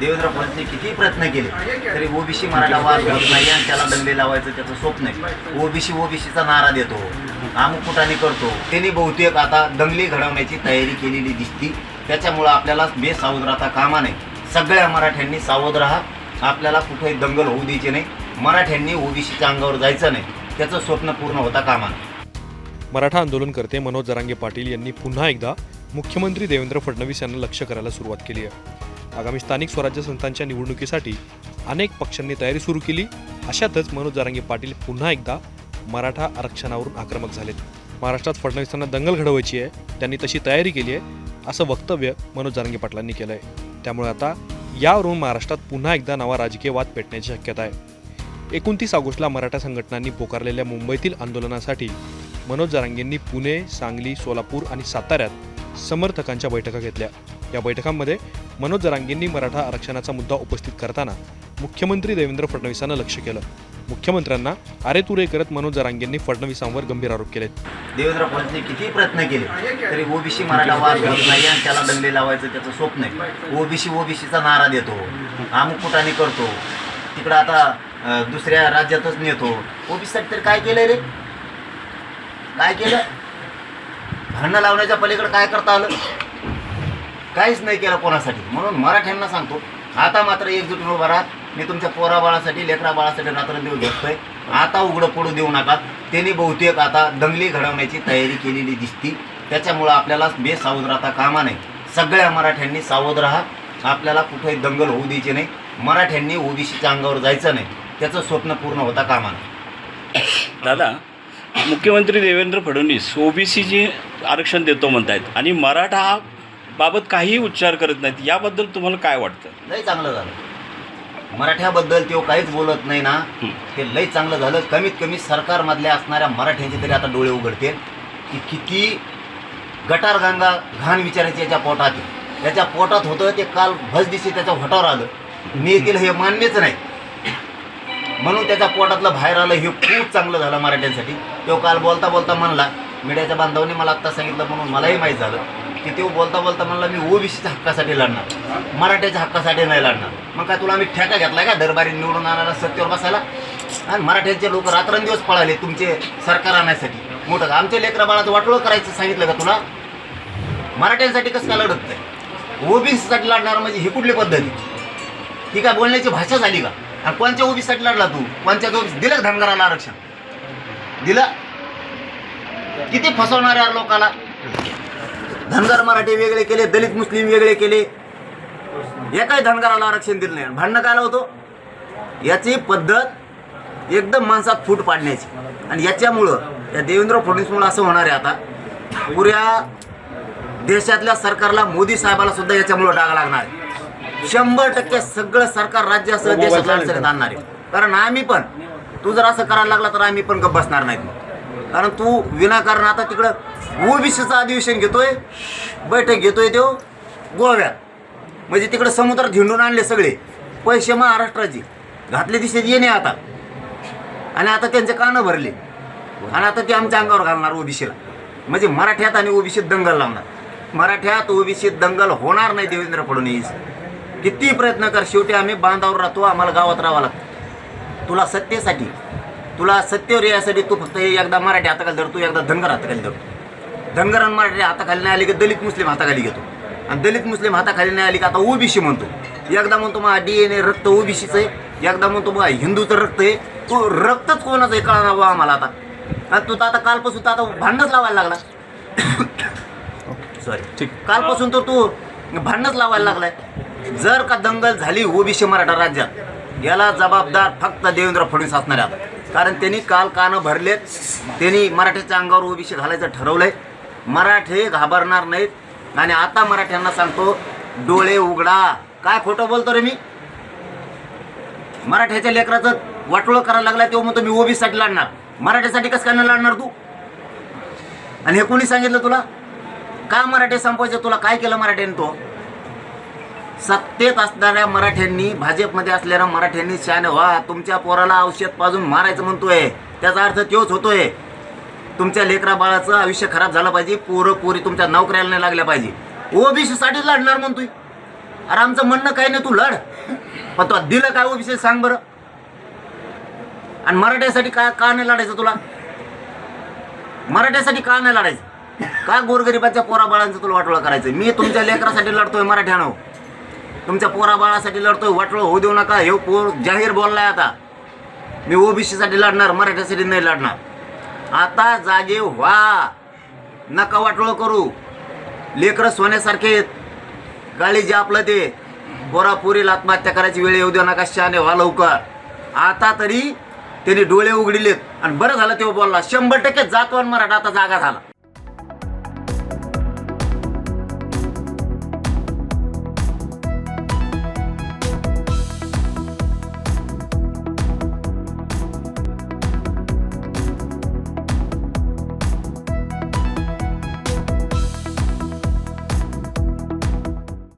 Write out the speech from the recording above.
देवेंद्र फडणवीसने किती प्रयत्न केले तरी ओबीसी मराठा वाद होत नाही आणि त्याला दंडे लावायचं त्याचं स्वप्न आहे. ओबीसी ओबीसीचा नारा देतो अमुक करतो. त्यांनी बहुतेक आता दंगली घडवण्याची तयारी केलेली दिसती. त्याच्यामुळं आपल्याला बेसावध राहता कामा नाही सगळ्या मराठ्यांनी सावध राहा. आपल्याला कुठेही दंगल होऊ द्यायची नाही. मराठ्यांनी ओबीसीच्या अंगावर जायचं नाही. त्याचं स्वप्न पूर्ण होता कामा नये. मराठा आंदोलनकर्ते मनोज जरांगे पाटील यांनी पुन्हा एकदा मुख्यमंत्री देवेंद्र फडणवीस यांना लक्ष करायला सुरुवात केली आहे. आगामी स्थानिक स्वराज्य संस्थांच्या निवडणुकीसाठी अनेक पक्षांनी तयारी सुरू केली. अशातच मनोज जरांगे पाटील पुन्हा एकदा मराठा आरक्षणावरून आक्रमक झालेत. महाराष्ट्रात फडणवीसांना दंगल घडवायची आहे त्यांनी तशी तयारी केली आहे असं वक्तव्य मनोज जरांगे पाटलांनी केलं आहे त्यामुळे आता यावरून महाराष्ट्रात पुन्हा एकदा नवा राजकीय वाद पेटण्याची शक्यता आहे. एकोणतीस ऑगस्टला मराठा संघटनांनी पोकारलेल्या मुंबईतील आंदोलनासाठी मनोज जरांगेंनी पुणे सांगली सोलापूर आणि साताऱ्यात समर्थकांच्या बैठका घेतल्या. या बैठकांमध्ये मनोज जरांगेंनी मराठा आरक्षणाचा मुद्दा उपस्थित करताना मुख्यमंत्री देवेंद्र फडणवीसांना लक्ष केलं. मुख्यमंत्र्यांना अरेतुरे करत मनोज जरांगेंनी फडणवीसांवर गंभीर आरोप केलेत. देवेंद्र फडणवीसने किती प्रयत्न केले तरी ओबीसी मराठा वाद होत नाही आणि त्याला दंगले लावायचं त्याचं स्वप्न आहे. ओबीसी ओबीसीचा नारा देतो अमुक कुटाने करतो तिकडं आता दुसऱ्या राज्यातच नेतो. ओबीसीसाठी तरी काय केलंय रे? काय केलं? भांडणं लावण्याच्या पलीकडे काय करता आलं? काहीच नाही केलं कोणासाठी. म्हणून मराठ्यांना सांगतो आता मात्र एकजूट उभा राहत मी तुमच्या पोरा बाळासाठी लेकरा बाळासाठी रात्रंदिवस घेतोय आता उघडं पडू देऊ नका. त्यांनी बहुतेक आता दंगली घडवण्याची तयारी केलेली दिसती. त्याच्यामुळं आपल्याला बेसावध राहता कामा नाही सगळ्या मराठ्यांनी सावध राहा. आपल्याला कुठेही दंगल होऊ द्यायची नाही. मराठ्यांनी ओबीसीच्या अंगावर जायचं नाही. त्याचं स्वप्न पूर्ण होता कामा नाही दादा मुख्यमंत्री देवेंद्र फडणवीस ओबीसीची आरक्षण देतो म्हणतायत आणि मराठा हा बाबत काहीही उच्चार करत नाहीत. याबद्दल तुम्हाला काय वाटतं? लय चांगलं झालं. मराठ्याबद्दल तो काहीच बोलत नाही ना. हं. ते लय चांगलं झालं. कमीत कमी सरकारमधल्या असणाऱ्या मराठ्यांचे तरी आता डोळे उघडतील. की किती गटार गंगा घाण विचारायची याच्या पोटात. आहे. याच्या पोटात होतं ते काल भस दिवशी त्याच्या होटावर आलं. नेतील हे मान्यच नाही. म्हणून त्याच्या पोटातलं बाहेर आलं हे खूप चांगलं झालं मराठ्यांसाठी. तो काल बोलता बोलता म्हणला मीडियाच्या बांधवांनी मला आत्ता सांगितलं म्हणून मलाही माहीत झालं. की तो बोलता बोलता म्हणला मी ओबीसीच्या हक्कासाठी लढणार. मराठ्याच्या हक्कासाठी नाही लढणार. मग काय तुला आम्ही ठेका घेतला का? दरबारी निवडून आणायला सत्तेवर बसायला? आणि मराठ्यांचे लोक रात्रंदिवस पळाले तुमचे सरकार आणण्यासाठी मोठं का? आमच्या लेकरा बाळाचं वाटोळं करायचं सांगितलं का तुला? मराठ्यांसाठी कसं काय लढत नाही? ओबीसीसाठी लढणार म्हणजे ही कुठली पद्धती ही काय बोलण्याची भाषा झाली का? आणि कोणत्या ओबीसीसाठी लढला तू? कोणत्या ओबीसी दिलं धनगराला आरक्षण? दिलं? किती फसवणार लोकाला? धनगर मराठी वेगळे केले दलित मुस्लिम वेगळे केले. एकाही धनगराला आरक्षण दिलं नाही. भांडणं काय होतो? याची पद्धत एकदम माणसात फूट पाडण्याची. आणि याच्यामुळं या देवेंद्र फडणवीसमुळं असं होणार आहे आता. पुऱ्या देशातल्या सरकारला मोदी साहेबाला सुद्धा याच्यामुळं डाग लागणार आहे. शंभर टक्के सगळं सरकार राज्यासह देशातल्या अडचणीत आणणार आहे. कारण आम्ही पण तू जर असं करायला लागला तर आम्ही पण गप्प बसणार नाहीत. कारण तू विनाकारण आता तिकडं ओबीसीचं अधिवेशन घेतोय बैठक घेतोय तो गोव्यात म्हणजे तिकडं समुद्रात हिंडून आणले सगळे पैसे महाराष्ट्राचे. घातले दिशेत येणे आता. आणि आता त्यांचे कानं भरले. आणि आता ते आमच्या अंगावर घालणार ओबीसीला. म्हणजे मराठ्यात आणि ओबीसीत दंगल लावणार. मराठ्यात ओबीसीत दंगल होणार नाही देवेंद्र फडणवीस. किती प्रयत्न कर शेवटी आम्ही बांधावर राहतो आम्हाला गावात राहावं लागतं. तुला सत्तेसाठी तुला सत्तेवर यासाठी तू फक्त हे एकदा मराठी हाताखाली धरतो एकदा धनगर हाताखाली धरतो धनगर आणि मराठी हाताखाली नाही आली की दलित मुस्लिम हाताखाली घेतो. आणि दलित मुस्लिम हाताखाली नाही आली की आता ओबीसी म्हणतो. एकदा म्हणतो मग डी एन ए रक्त ओबीसीचं आहे. एकदा म्हणतो मग हिंदूचं रक्त आहे. तू रक्तच कोणाचं आहे कळणार बा आम्हाला आता. आणि तू तर आता कालपासून तर आता भांडणच लावायला लागला. सॉरी ठीक. कालपासून तर तू भांडणच लावायला लागलाय. जर का दंगल झाली ओबीसी मराठा राज्यात याला जबाबदार फक्त देवेंद्र फडणवीस असणार आहेत कारण त्यांनी काल कानं भरलेत. त्यांनी मराठ्याच्या अंगावर ओबीसी घालायचं ठरवलंय. मराठे घाबरणार नाहीत. आणि आता मराठ्यांना सांगतो डोळे उघडा. काय खोटं बोलतो रे मी? मराठ्याच्या लेकराचं वाटोळं करायला लागला तेव्हा म्हणतो मी ओबीसीसाठी लढणार. मराठ्यासाठी कसं काय लढणार तू? आणि हे कोणी सांगितलं तुला? का मराठी संपवायचं? तुला काय केलं मराठ्याने तो? सत्तेत असणाऱ्या मराठ्यांनी भाजपमध्ये असलेल्या मराठ्यांनी शान व्हा तुमच्या पोराला औषध पाजून मारायचं म्हणतोय. त्याचा अर्थ तोच होतोय. तुमच्या लेकरा बाळाचं आयुष्य खराब झालं पाहिजे पोरं पोरी तुमच्या नोकऱ्याला नाही लागल्या पाहिजे. ओबीसी साठी लढणार म्हणतोय. अरे आमचं म्हणणं काही नाही तू लढ. पण तू दिलं काय ओबीसी सांग बरं. आणि मराठ्यासाठी का का नाही लढायचं तुला? मराठ्यासाठी का नाही लढायचं? का गोरगरिबाच्या पोराबाळांचं तुला वाटोळं करायचं मी तुमच्या लेकरासाठी लढतोय मराठ्यानं. तुमच्या पोराबाळासाठी लढतोय वाटोळं होऊ देऊ नका. हे पोर जाहीर बोललाय आता. मी ओबीसीसाठी लढणार मराठ्यासाठी नाही लढणार. आता जागे व्हा. नका वाटोळं करू. लेकरं सोन्यासारखे आहेत. गाळी जे आपलं ते. पोरापुरीला आत्महत्या करायची वेळ येऊ देऊ नका शाने व्हा लवकर. आता तरी त्यांनी डोळे उघडिलेत. आणि बरं झालं तेव्हा बोलला. शंभर टक्के जातवान मराठा आता जागा झाला.